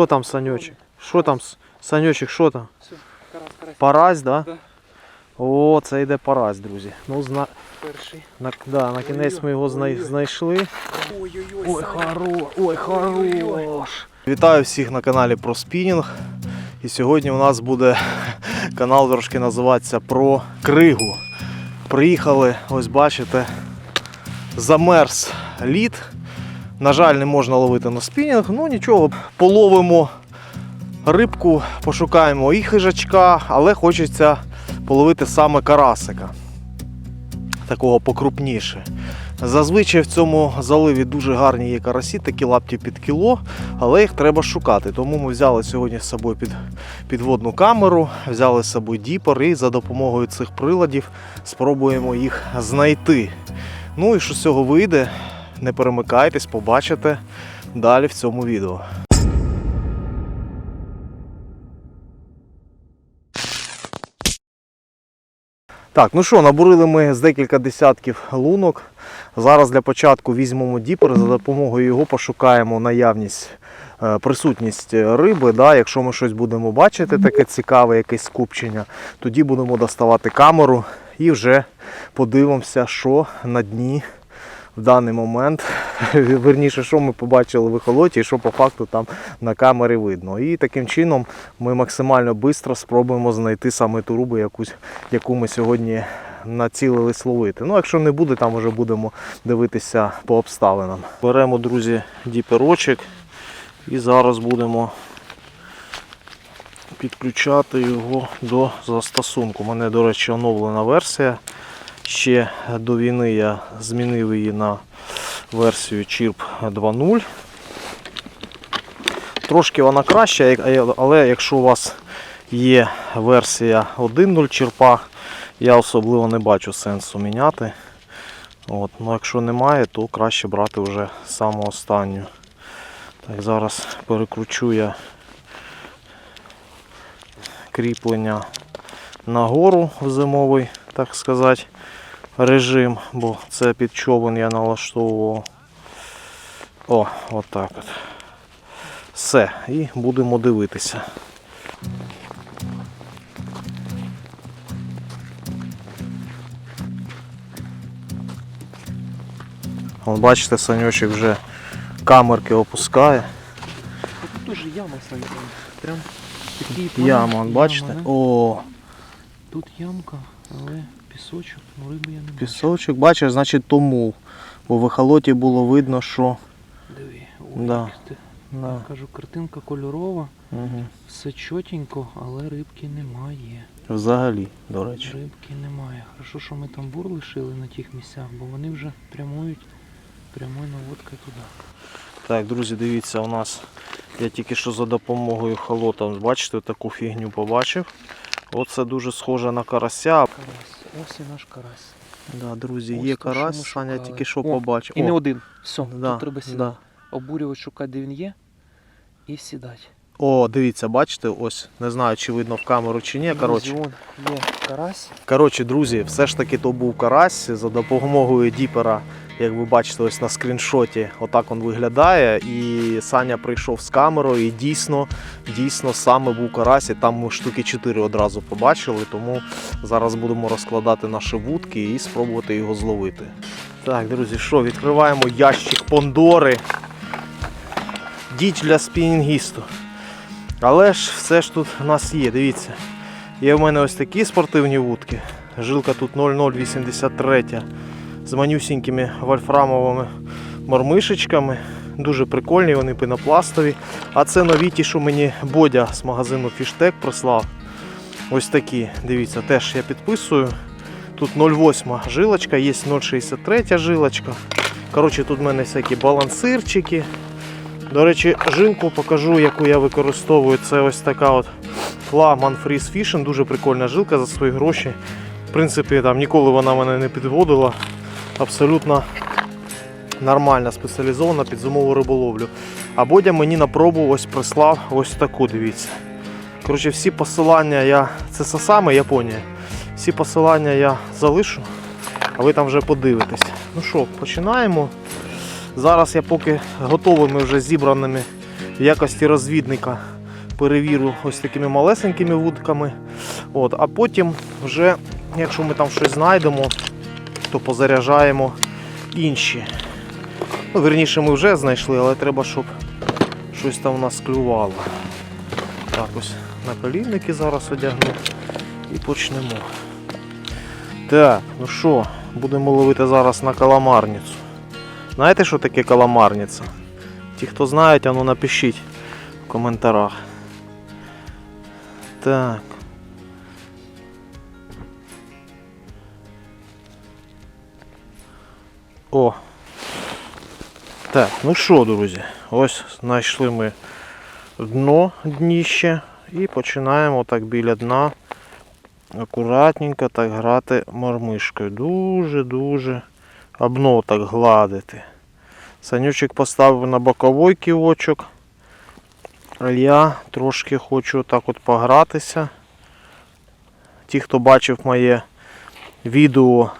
Що там, Санечек? Що там, Санечек, що там? Парась, да? Да. О, це йде парась, друзі. Ну, зна... Перший. на... да, на кінець ми його знай... Знайшли. Ой-ой-ой. Ой, Саня. хоро... Ой, хорош. Вітаю всіх на каналі про спінінг. І сьогодні у нас буде канал трошки називатися про кригу. Приїхали, ось бачите, замерз лід. На жаль, не можна ловити на спінінг. Ну нічого, половимо рибку, пошукаємо і хижачка, але хочеться половити саме карасика. Такого покрупніше. Зазвичай в цьому заливі дуже гарні є карасі, такі лапті під кіло, але їх треба шукати. Тому ми взяли сьогодні з собою під, підводну камеру, взяли з собою діпер і за допомогою цих приладів спробуємо їх знайти. Ну і що з цього вийде, не перемикайтесь, побачите далі в цьому відео. Так, ну що, набурили ми з декілька десятків лунок. Зараз для початку візьмемо діпер, за допомогою його пошукаємо наявність, е, присутність риби. Да? Якщо ми щось будемо бачити, таке цікаве, якесь скупчення, тоді будемо доставати камеру і вже подивимося, що на дні в даний момент. Верніше, що ми побачили в ехолоті і що по факту там на камері видно. І таким чином ми максимально швидко спробуємо знайти саме ту рибу, якусь, яку ми сьогодні націлились ловити. Ну, якщо не буде, там вже будемо дивитися по обставинам. Беремо, друзі, діперочок і зараз будемо підключати його до застосунку. У мене, до речі, оновлена версія. Ще до війни я змінив її на версію Chirp 2.0. Трошки вона краща, але якщо у вас є версія 1.0 черпа, я особливо не бачу сенсу міняти. От. Ну, якщо немає, то краще брати вже саму останню. Так, зараз перекручу я кріплення нагору в зимовий, так сказати, режим, бо це під човен я налаштовував. О, отак от. Все, і будемо дивитися. Вон, бачите, санечок вже камерки опускає. Тут дуже яма, Саня. Прям такий Яма, вон, бачите? да? О, Тут ямка, але пісочок, ну риби я не бачу. пісочок, бачиш, значить тому. Бо в ехолоті було видно, що. Диви. Да. ти- Да. Кажу, картинка кольорова, Угу. все чотенько, але рибки немає. Взагалі, до речі. Рибки немає. Хорошо, що ми там бур лишили на тих місцях, бо вони вже прямують прямою наводкою туди. Так, друзі, дивіться, у нас я тільки що за допомогою холота, бачите, таку фігню побачив. Оце дуже схоже на карася. Карась. Ось і наш карась. Да, друзі, Ось є то, що ми карась, Саня шукали. тільки що О, побачив. І не один. Все, да, тут треба сідати. да. Обурювати, шукати, де він є, і сідати. О, дивіться, бачите, ось, не знаю, чи видно в камеру чи ні. Коротше, Друзі, вон є карась. Коротше, друзі, все ж таки то був карась за допомогою діпера. Як ви бачите, ось на скріншоті, отак він виглядає. І Саня прийшов з камерою, і дійсно, дійсно саме був карась. І там ми штуки 4 одразу побачили. Тому зараз будемо розкладати наші вудки і спробувати його зловити. Так, друзі, що, відкриваємо ящик Пондори. Діч для спінінгісту. Але ж все ж тут у нас є, дивіться. Є в мене ось такі спортивні вудки. Жилка тут 0083 з манюсінькими вольфрамовими мормишечками. Дуже прикольні, вони пенопластові. А це нові ті, що мені Бодя з магазину Фіштек прислав. Ось такі. Дивіться, теж я підписую. Тут 0,8 жилочка, є 0,63 жилочка. Коротше, тут в мене всякі балансирчики. До речі, жилку покажу, яку я використовую. Це ось така от Флагман Freeze Fishing, дуже прикольна жилка за свої гроші. В принципі, там ніколи вона мене не підводила. Абсолютно нормальна, спеціалізована під зимову риболовлю. А Бодя мені на пробу ось прислав ось таку, дивіться. Коротше, всі посилання я. Це саме Японія. Всі посилання я залишу, а ви там вже подивитесь. Ну що, починаємо. Зараз я поки готовими вже зібраними в якості розвідника перевірю ось такими малесенькими вудками. От, а потім вже, якщо ми там щось знайдемо, то позаряджаємо інші. Ну, верніше, ми вже знайшли, але треба, щоб щось там у нас клювало. Так, ось наколінники зараз одягну і почнемо. Так, ну що, будемо ловити зараз на каламарницю. Знаєте, що таке каламарниця? Ті, хто знають, а ну напишіть в коментарях. Так. О. Так, ну що, друзі, ось знайшли ми дно дніще і починаємо так біля дна акуратненько так грати мормишкою. Дуже-дуже обно так гладити. Санючик поставив на боковий ківочок. А я трошки хочу так от погратися. Ті, хто бачив моє відео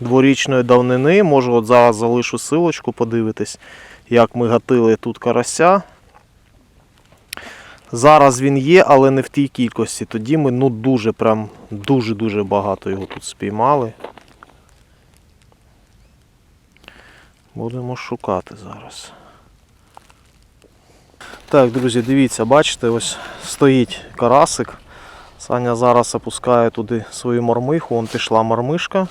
дворічної давнини, можу от зараз залишу силочку подивитись, як ми гатили тут карася. Зараз він є, але не в тій кількості. Тоді ми ну дуже прям дуже-дуже багато його тут спіймали. Будемо шукати зараз. Так, друзі, дивіться, бачите, ось стоїть карасик. Саня зараз опускає туди свою мормиху, вон пішла мормишка.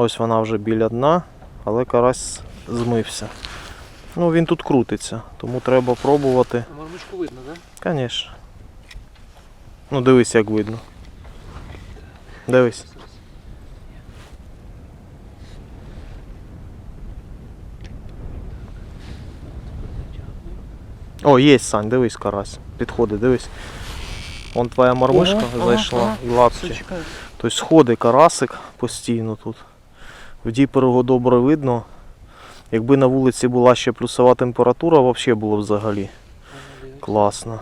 Ось вона вже біля дна, але карась змився. Ну він тут крутиться, тому треба пробувати. Мормишку видно, так? Звісно. Ну дивись, як видно. Дивись. О, є Сань, дивись, карась. Підходить, дивись. Вон твоя мормишка зайшла ага, і чекаю. Тобто сходить карасик постійно тут. В діпер його добре видно. Якби на вулиці була ще плюсова температура, взагалі було б взагалі класно.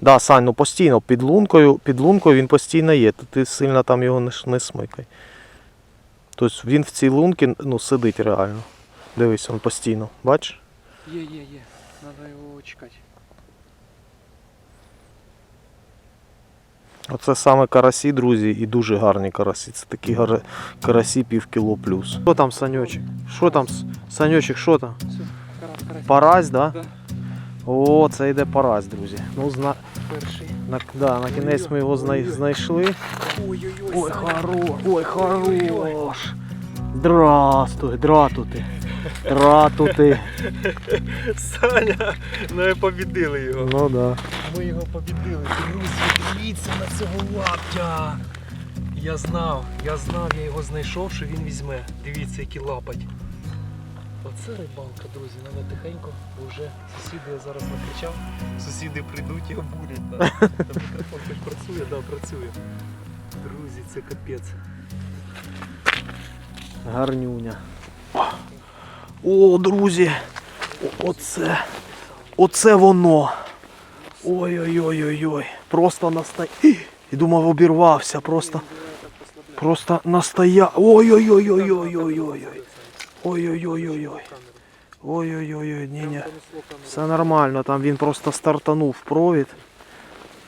Да, Сань, ну постійно під лункою, під лункою він постійно є. Ти сильно там його не, не смикай. Тобто він в цій лунці ну, сидить реально. Дивись, він постійно. Бачиш? Є, є, є. Треба його чекати. Оце саме карасі, друзі, і дуже гарні карасі. Це такі гар... карасі пів кіло плюс. Що там, Саньочек? Що там, С- Саньочек, що там? Парась, да? так? О, це йде парась, друзі. Ну, зна... На... да, на кінець ми його знай... знайшли. Ой-ой-ой. Ой, хорош, ой, хорош. Здравствуй, дратути. Дратути. Саня, ну і побідили його. Ну да. Ми його побідили. Друзі, дивіться на цього лаптя. Я знав, я знав, я його знайшов, що він візьме. Дивіться, який лапать. Оце рибалка, друзі, треба тихенько, бо вже сусіди я зараз накричав. Сусіди прийдуть і обурять. Та мікрофон хоч працює, да, працює. Друзі, це капець. Гарнюня. О, друзі. Оце. Оце воно. Ой-ой-ой-ой-ой. Просто настай. І думав, обірвався. Просто. Просто настоя. Ой-ой-ой-ой-ой-ой-ой. Ой-ой-ой-ой-ой. Ой-ой-ой-ой, ні, ні. Все нормально, там він просто стартанув провід.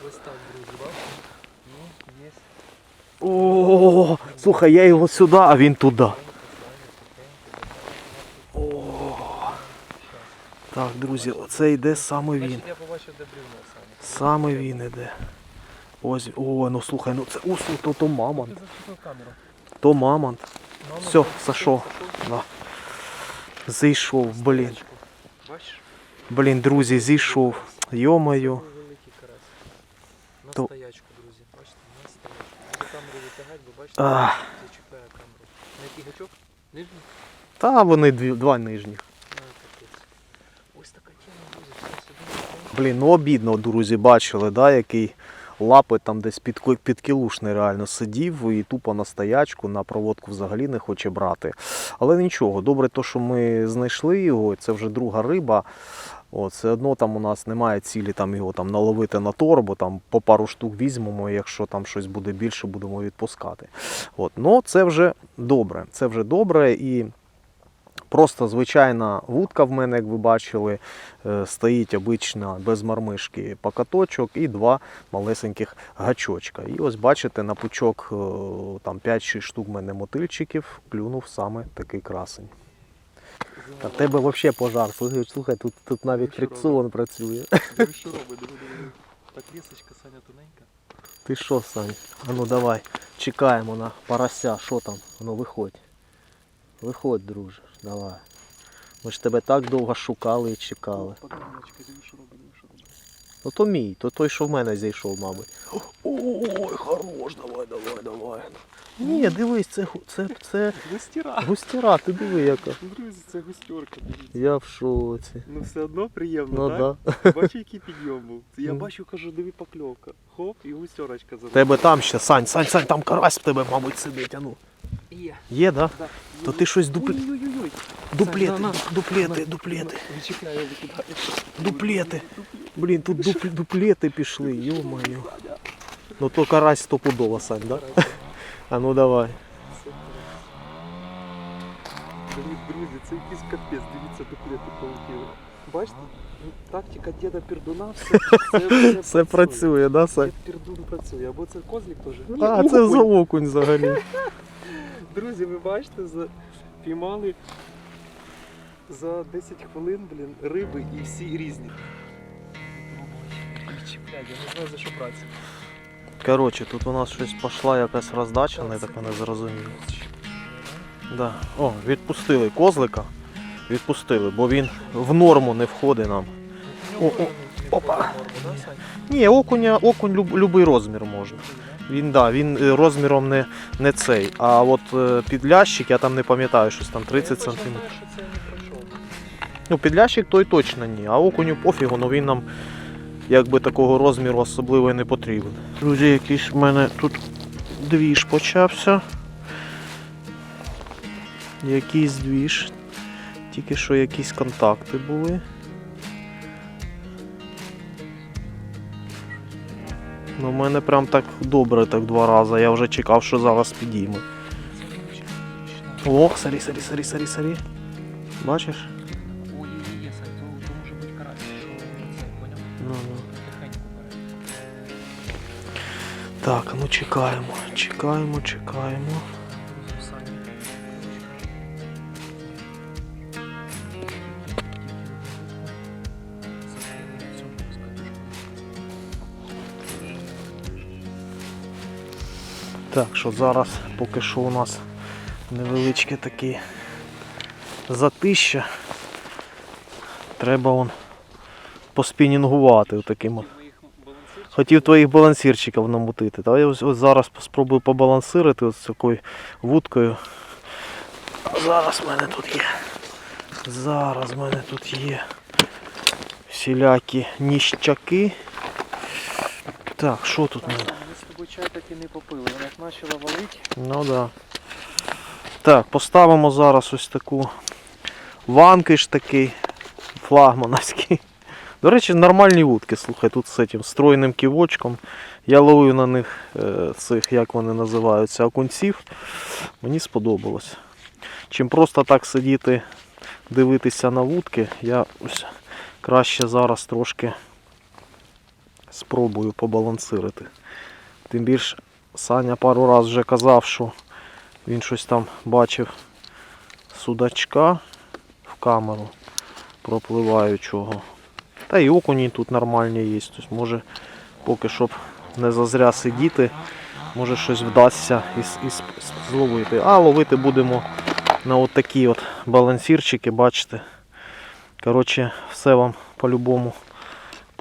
Ось так, друзі, бачите? Ну, є. О, слухай, я його сюди, а він туди. О. Так, друзі, оце йде саме він. Саме він іде. Ось, о, ну слухай, ну це ось то, то мамонт. То мамонт. Все, сошов. Да. Зійшов, блін. Блін, друзі, зійшов. На То- стоячку, друзі. Бачите, на стоячку. Камеру бо бачите, зачіпляє камеру. На який гачок? Нижній? Та вони дві, два нижніх. Капець. Ось така тема, друзі. Все сюди. Блін, ну обідно, друзі, бачили, да, який лапи там десь під, під кілушний реально сидів і тупо на стоячку, на проводку взагалі не хоче брати. Але нічого, добре, то, що ми знайшли його, це вже друга риба. О, все одно там у нас немає цілі там його там наловити на торбу, там по пару штук візьмемо, якщо там щось буде більше, будемо відпускати. От, ну це вже добре. Це вже добре і Просто звичайна вудка в мене, як ви бачили, е, стоїть обична без мармишки покаточок і два малесеньких гачочка. І ось бачите, на пучок е, там 5-6 штук в мене мотильчиків клюнув саме такий красень. А в тебе взагалі пожар. Слухай, слухай, тут, тут навіть Ну, фрикціон працює. Ну що робить, диви, диви, диви. Так лісочка, Саня, тоненька. Ти що, Сань? А ну давай, чекаємо на порося. Що там? Ну виходь. Виходь, друже, давай. Ми ж тебе так довго шукали і чекали. Диви, що робить. Ну то мій, то той, що в мене зійшов, мабуть. Ой, хорош, давай, давай, давай. Ні, дивись, це, це, це Густіра. густіра, ти диви яка. Друзі, це густерка, дивіться. Я в шоці. Ну все одно приємно, Ну так? да. Бачу, який підйом був. Я бачу, кажу, диви покльовка. Хоп, і густерочка за Тебе там ще, Сань, Сань, Сань, там карась в тебе, мабуть, сидить. А ну. Є. Є, да? Да. То ти щось. Ой-ой-ой. дуплети, дуплети, дуплети. Дуплети. Блін, тут дуп, дуплети пішли, йо-моє. Ну то карась стопудово, Сань, да? А ну давай. Друзі, це якийсь капець, дивіться, дуплети полетіли. Бачите, тактика діда Пердуна, все, все, Все працює, да, Сань? Дід Пердун працює, або це козлік теж. А, це за окунь взагалі. Друзі, ви бачите, за... піймали за 10 хвилин, блін, риби і всі різні. Я не знаю за що братися. Коротше, тут у нас щось пішла якась роздача, не така не зрозуміло. Да. О, відпустили козлика. Відпустили, бо він в норму не входить нам. О, о, опа. Ні, окуня, окунь люб, любий розмір можна. Він, да, він е, розміром не, не цей. А от е, підлящик, я там не пам'ятаю, щось там 30 см. Ну, підлящик той точно ні, а окуню пофігу, ну він нам якби такого розміру особливо і не потрібен. Друзі, якийсь в мене тут двіж почався. Якийсь двіж. Тільки що якісь контакти були. Ну, в мене прям так добре так два рази. Я вже чекав, що зараз підійме. О, сорі, сорі, сорі, сорі, сорі. Бачиш? Ой, є, є, то, може бути карась, що це, поняв? Ну, ну. Так, ну чекаємо, чекаємо, чекаємо. Так, що зараз поки що у нас невеличке таке затища. Треба он поспінінгувати таким. Хотів твоїх балансирчиків намутити. Та я ось, ось зараз спробую побалансирити ось такою вудкою. Зараз в мене тут є. Зараз в мене тут є всілякі ніщаки. Так, що тут в мене? Ми чай так і не попили. Вона як почала валити. Ну да. Так, поставимо зараз ось таку ванкиш такий флагмановський. До речі, нормальні вудки, слухай, тут з цим стройним ківочком. Я ловив на них е, цих, як вони називаються, окунців. Мені сподобалось. Чим просто так сидіти, дивитися на вудки, я ось краще зараз трошки спробую побалансирити. Тим більш Саня пару раз вже казав, що він щось там бачив судачка в камеру пропливаючого. Та і окуні тут нормальні є. Тобто, може поки щоб не зазря сидіти, може щось вдасться і, і зловити. А ловити будемо на от такі от балансірчики, бачите. Коротше, все вам по-любому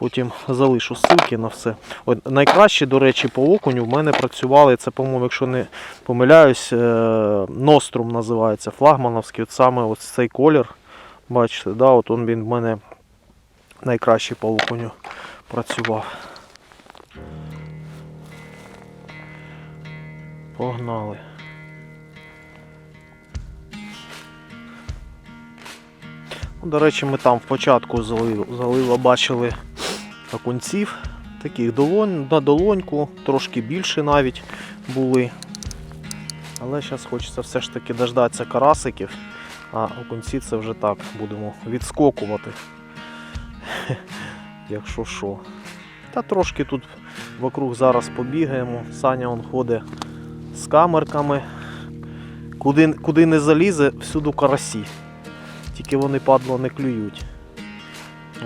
Потім залишу ссылки на все. От, найкраще, до речі, по окуню в мене працювали, це, по-моєму, якщо не помиляюсь, Нострум називається флагмановський. От саме ось цей колір. Бачите, да, от він в мене найкраще по окуню працював. Погнали. Ну, До речі, ми там в початку залива, залива бачили окунців, таких долонь, на долоньку, трошки більше навіть були. Але зараз хочеться все ж таки дождатися карасиків. А окунці це вже так будемо відскокувати. Якщо що. Та трошки тут вокруг зараз побігаємо. Саня он ходить з камерками. Куди, куди не залізе, всюди карасі. Тільки вони падло не клюють.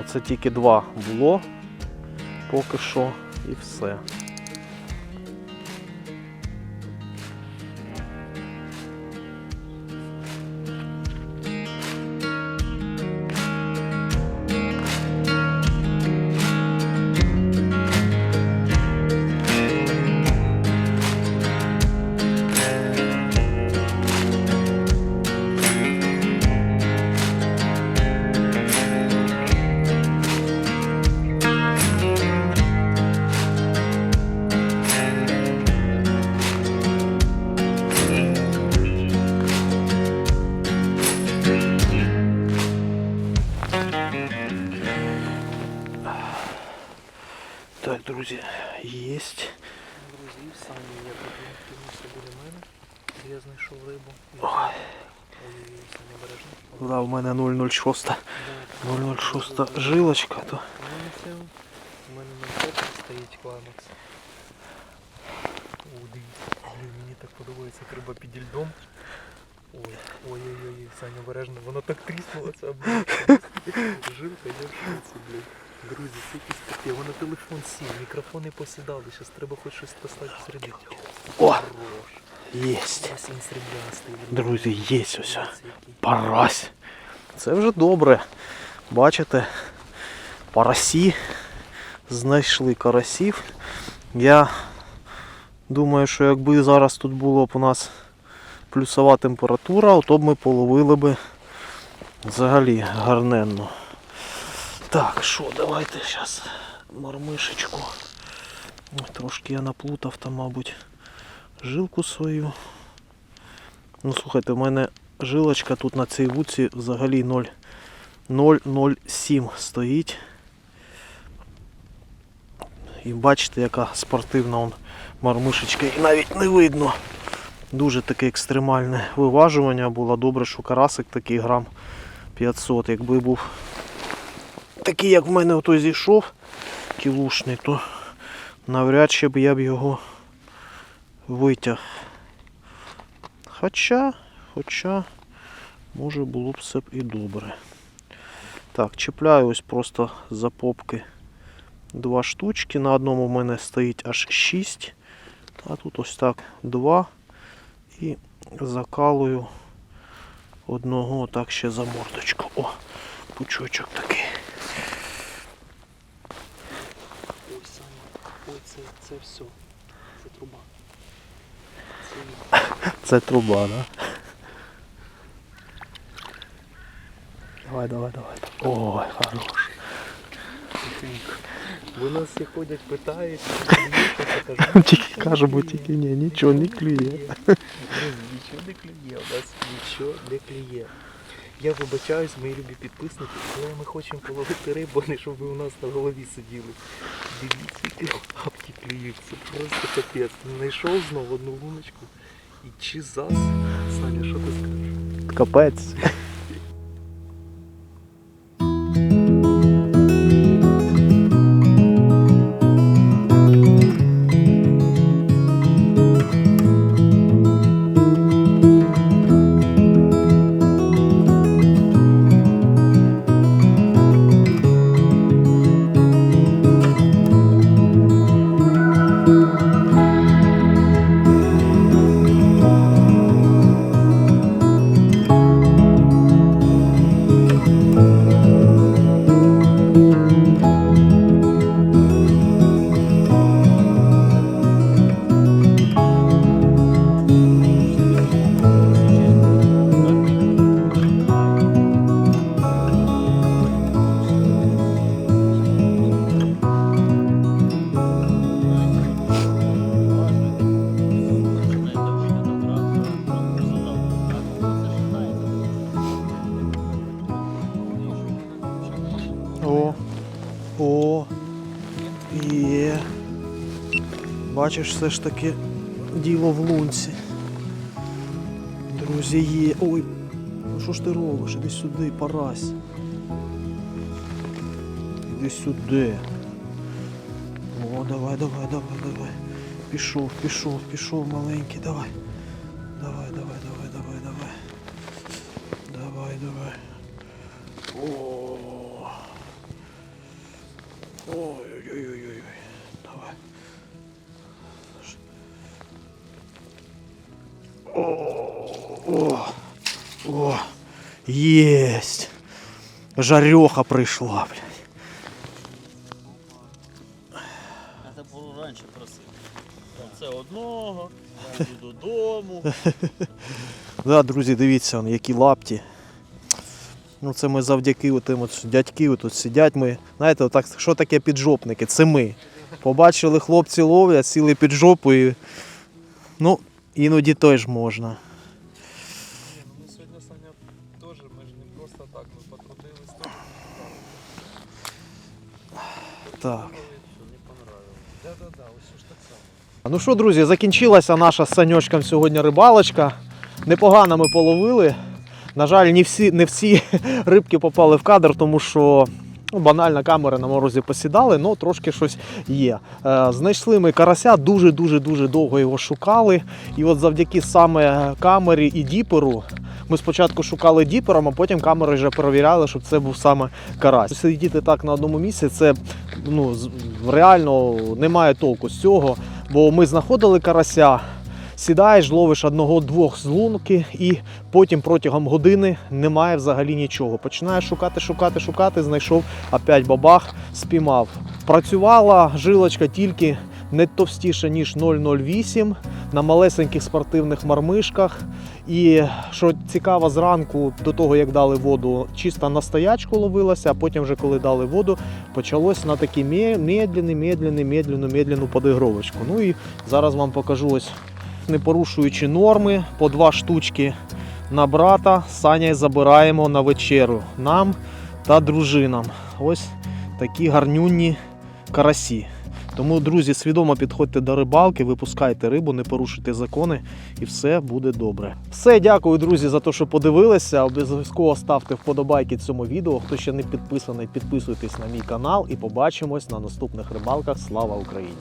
Оце тільки два було поки що і все. 006. Да, 006 жилочка, то У мене це, у мене на цепі стоїть клаймакс. О, дивіться, блін, мені так подобається як риба під льдом. Ой, ой-ой-ой, Саня, обережно, воно так тріснуло, це Жилка, я в шоці, блін. Друзі, це якийсь таке, воно телефон сів, мікрофони посідали, зараз треба хоч щось поставити всередині. О! Хорош. єсть. Ось він сріблястий. Друзі, є ось. Дивіться, який. Парась. Це вже добре. Бачите, парасі. Знайшли карасів. Я думаю, що якби зараз тут було б у нас плюсова температура, то б ми половили би взагалі гарненно. Так, що, давайте зараз мармишечку. Трошки я наплутав там, мабуть, жилку свою. Ну, слухайте, в мене жилочка тут на цій вуці взагалі 0, 0,07 стоїть. І бачите, яка спортивна он мармишечка. І навіть не видно. Дуже таке екстремальне виважування було. Добре, що карасик такий грам 500. Якби був такий, як в мене ото зійшов, кілушний, то навряд чи б я б його витяг. Хоча, хоча, може було б все б і добре. Так, чіпляю ось просто за попки два штучки. На одному в мене стоїть аж 6. А тут ось так два. І закалую одного так ще за мордочку. О, пучочок такий. Ой, Саня, ой, це, це все. Це труба. Це. Це труба, да? Давай, давай, давай. Ой, хорош. Бо нас всі ходять, питають. Тільки кажемо, тільки ні, нічого не клює. Нічого не клює, у нас нічого не клює. Я вибачаюсь, мої любі підписники, але ми хочемо половити рибу, а не щоб ви у нас на голові сиділи. Дивіться, які лапки клюють, це просто капець. Знайшов знову одну луночку. І чи зас? Саня, що ти скажеш? Капець. О, є. Бачиш, все ж таки діло в лунці. Друзі, є. Ой, Ну що ж ти робиш? Іди сюди, парась. Іди сюди. О, давай, давай, давай, давай. Пішов, пішов, пішов маленький, давай. Жарьоха прийшла, блядь. Треба було раніше просити. Це одного, я йду додому. Да, друзі, дивіться, он, які лапті. Ну, це ми завдяки отим от дядьки тут сидять. Ми, знаєте, отак, що таке піджопники? Це ми. Побачили, хлопці ловлять, сіли під жопу і. Ну, іноді теж можна. Так. Ну що, друзі, закінчилася наша з Саньочком сьогодні рибалочка. Непогано ми половили. На жаль, не всі, не всі рибки попали в кадр, тому що ну, банально камери на морозі посідали, але трошки щось є. Е, знайшли ми карася, дуже-дуже дуже довго його шукали. І от завдяки саме камері і діперу. Ми спочатку шукали діпером, а потім камери вже перевіряли, щоб це був саме карась. Сидіти так на одному місці, це ну, реально немає толку з цього. Бо ми знаходили карася, сідаєш, ловиш одного-двох з лунки, і потім протягом години немає взагалі нічого. Починаєш шукати, шукати, шукати, знайшов опять бабах, спіймав. Працювала жилочка тільки не товстіше, ніж 0,08 на малесеньких спортивних мармишках. І що цікаво, зранку до того, як дали воду, чисто на стоячку ловилася, а потім, вже коли дали воду, почалось на такі ме- медленний, медленний, медленну, медленну подигровочку. Ну і зараз вам покажу ось, не порушуючи норми, по два штучки на брата. Саня забираємо на вечерю нам та дружинам. Ось такі гарнюнні карасі. Тому, друзі, свідомо підходьте до рибалки, випускайте рибу, не порушуйте закони, і все буде добре. Все, дякую, друзі, за те, що подивилися. Обов'язково ставте вподобайки цьому відео. Хто ще не підписаний, підписуйтесь на мій канал і побачимось на наступних рибалках. Слава Україні!